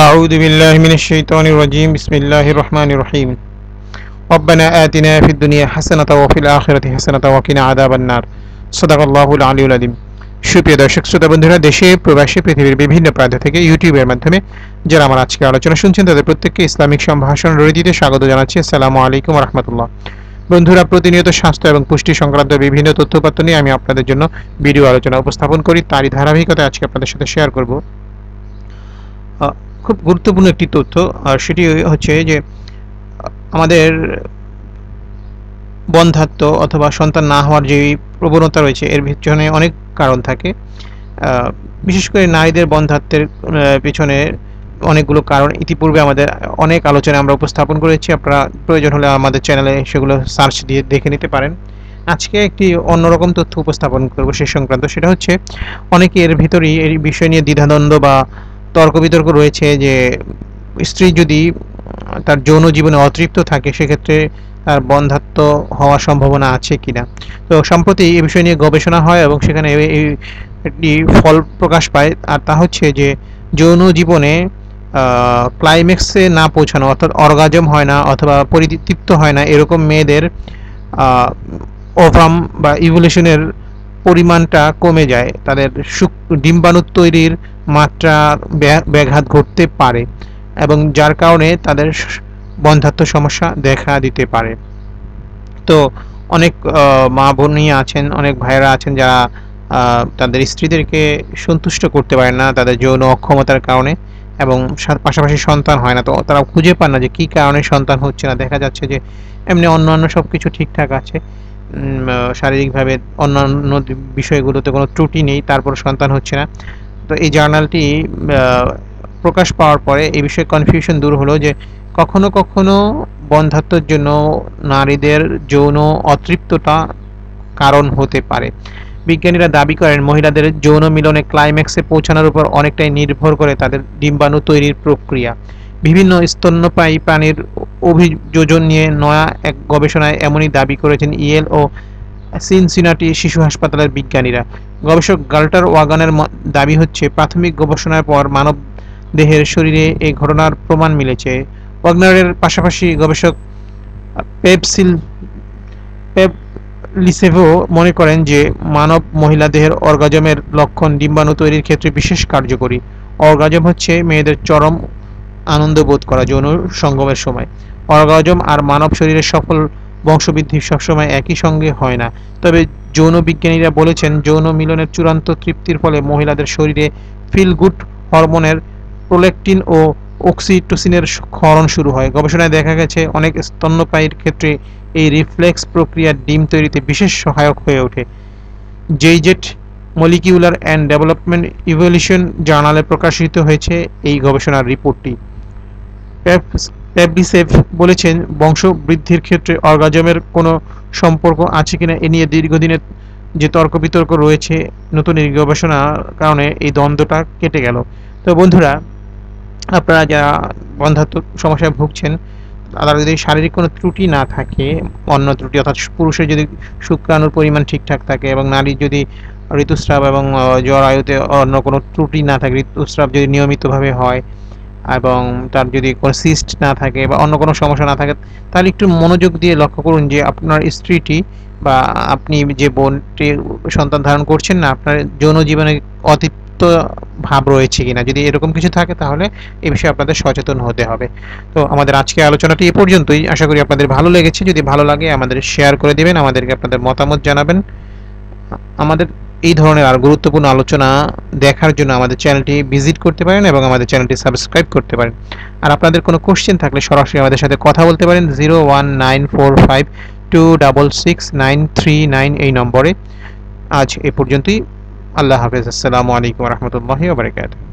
أعوذ بالله من الشيطان الرجيم بسم الله الرحمن الرحيم ربنا آتنا في الدنيا حسنة وفي الآخرة حسنة وقنا عذاب النار صدق الله العلي العظيم সুপ্রিয় দর্শক শ্রোতা বন্ধুরা দেশে প্রবাসী পৃথিবীর বিভিন্ন প্রান্ত থেকে ইউটিউবের মাধ্যমে যারা আমার আজকে আলোচনা শুনছেন তাদের প্রত্যেককে ইসলামিক সম্ভাষণ রীতিতে স্বাগত জানাচ্ছি আসসালামু আলাইকুম রহমতুল্লাহ বন্ধুরা প্রতিনিয়ত স্বাস্থ্য এবং পুষ্টি সংক্রান্ত বিভিন্ন তথ্যপাত্র নিয়ে আমি আপনাদের জন্য ভিডিও আলোচনা উপস্থাপন করি তারই ধারাবাহিকতায় আজকে আপনাদের সাথে শেয়ার করব আহ, খুব গুরুত্বপূর্ণ একটি তথ্য আর সেটি হচ্ছে যে আমাদের বন্ধাত্ম অথবা সন্তান না হওয়ার যে প্রবণতা রয়েছে এর পিছনে অনেক কারণ থাকে। বিশেষ করে নারীদের বন্ধাত্বের আহ, পিছনে অনেকগুলো কারণ। ইতিপূর্বে আমাদের অনেক আলোচনা আমরা উপস্থাপন করেছি আপনারা প্রয়োজন হলে আমাদের চ্যানেলে সেগুলো সার্চ দিয়ে দেখে নিতে পারেন। আজকে একটি অন্যরকম তথ্য উপস্থাপন করব সে সংক্রান্ত সেটা হচ্ছে অনেকে এর ভিতরেই এই বিষয় নিয়ে দ্বিধাদ্বন্দ্ব বা তর্ক বিতর্ক রয়েছে যে স্ত্রী যদি তার যৌন জীবনে অতৃপ্ত থাকে, সেক্ষেত্রে তার বন্ধাত্ব হওয়ার সম্ভাবনা আছে কিনা। তো সম্প্রতি এ বিষয় নিয়ে গবেষণা হয় এবং সেখানে এই- ফল প্রকাশ পায়, আর তা হচ্ছে যে যৌন জীবনে ক্লাইম্যাক্সে না পৌঁছানো, অর্থাৎ অর্গাজম হয় না অথবা পরিতৃপ্ত হয় না, এরকম মেয়েদের ওভাম বা ইভলিউশনের পরিমাণটা কমে যায়। তাদের ডিম্বাণু তৈরির মাত্রা ব্যাঘ- ব্যাঘাত ঘটতে পারে এবং যার কারণে তাদের বন্ধাত্ম সমস্যা দেখা দিতে পারে। তো অনেক মা বোনই আছেন, অনেক ভাইয়েরা আছেন যারা তাদের স্ত্রীদেরকে সন্তুষ্ট করতে পারেন না তাদের যৌন অক্ষমতার কারণে এবং পাশাপাশি সন্তান হয় না। তো তারা খুঁজে পান না যে কী কারণে সন্তান হচ্ছে না। দেখা যাচ্ছে যে এমনি অন্যান্য সব কিছু ঠিকঠাক আছে। শারীরিকভাবে অন্যান্য বিষয়গুলোতে কোনো ত্রুটি নেই, তারপর সন্তান হচ্ছে না। তো এই জার্নালটি প্রকাশ পাওয়ার পরে এই বিষয়ে কনফিউশন দূর হলো যে কখনো কখনো বন্ধাত্বের জন্য নারীদের যৌন অতৃপ্ততা কারণ হতে পারে। বিজ্ঞানীরা দাবি করেন মহিলাদের যৌন মিলনে ক্লাইম্যাক্সে পৌঁছানোর উপর অনেকটাই নির্ভর করে তাদের ডিম্বাণু তৈরির প্রক্রিয়া। বিভিন্ন স্তন্যপায়ী প্রাণীর অভিযোজন নিয়ে নয়া এক গবেষণায় এমনই দাবি করেছেন ইয়েল ও সিনসিনাটি শিশু হাসপাতালের বিজ্ঞানীরা। গবেষক গাল্টার ওয়াগানের দাবি হচ্ছে, প্রাথমিক গবেষণার পর মানব দেহের শরীরে এই ঘটনার প্রমাণ মিলেছে। ওয়াগনারের পাশাপাশি গবেষক পেপসিল পেপ লিসেভো মনে করেন যে, মানব মহিলা দেহের অর্গাজমের লক্ষণ ডিম্বাণু তৈরির ক্ষেত্রে বিশেষ কার্যকরী। অর্গাজম হচ্ছে মেয়েদের চরম আনন্দ বোধ করা যৌন সঙ্গমের সময়। অর্গাজম আর মানব শরীরের সফল বংশবৃদ্ধি সবসময় একই সঙ্গে হয় না। তবে যৌন বিজ্ঞানীরা বলেছেন, যৌন মিলনের চূড়ান্ত তৃপ্তির ফলে মহিলাদের শরীরে ফিল গুড হরমোনের প্রোলেকটিন ও অক্সিটোসিনের ক্ষরণ শুরু হয়। গবেষণায় দেখা গেছে, অনেক স্তন্যপায়ীর ক্ষেত্রে এই রিফ্লেক্স প্রক্রিয়া ডিম তৈরিতে বিশেষ সহায়ক হয়ে ওঠে। জেইজেট মলিকিউলার অ্যান্ড ডেভেলপমেন্ট ইভলিউশন জার্নালে প্রকাশিত হয়েছে এই গবেষণার রিপোর্টটি। প্যাবলিসেভ বলেছেন বংশ বৃদ্ধির ক্ষেত্রে অর্গাজমের কোনো সম্পর্ক আছে কিনা এ নিয়ে দীর্ঘদিনের যে তর্ক বিতর্ক রয়েছে, নতুন এই গবেষণার কারণে এই দ্বন্দ্বটা কেটে গেল। তো বন্ধুরা, আপনারা যারা বন্ধাত্ম সমস্যায় ভুগছেন তাদের যদি শারীরিক কোনো ত্রুটি না থাকে, অন্য ত্রুটি অর্থাৎ পুরুষের যদি শুক্রাণুর পরিমাণ ঠিকঠাক থাকে এবং নারীর যদি ঋতুস্রাব এবং আয়ুতে অন্য কোনো ত্রুটি না থাকে, ঋতুস্রাব যদি নিয়মিতভাবে হয় এবং তার যদি কোনো সিস্ট না থাকে বা অন্য কোনো সমস্যা না থাকে, তাহলে একটু মনোযোগ দিয়ে লক্ষ্য করুন যে আপনার স্ত্রীটি বা আপনি যে বোনটি সন্তান ধারণ করছেন না, আপনার যৌন জীবনে অতিপ্ত ভাব রয়েছে কিনা? যদি এরকম কিছু থাকে, তাহলে এই বিষয়ে আপনাদের সচেতন হতে হবে। তো আমাদের আজকে আলোচনাটি এ পর্যন্তই। আশা করি আপনাদের ভালো লেগেছে। যদি ভালো লাগে, আমাদের শেয়ার করে দিবেন, আমাদেরকে আপনাদের মতামত জানাবেন। আমাদের এই ধরনের আর গুরুত্বপূর্ণ আলোচনা দেখার জন্য আমাদের চ্যানেলটি ভিজিট করতে পারেন এবং আমাদের চ্যানেলটি সাবস্ক্রাইব করতে পারেন। আর আপনাদের কোনো কোশ্চেন থাকলে সরাসরি আমাদের সাথে কথা বলতে পারেন zero one nine four five two double six nine three nine এই নম্বরে। আজ এ পর্যন্তই। আল্লাহ হাফেজ। আসসালামু আলাইকুম রহমতুল্লাহি ওবরাকাতুহ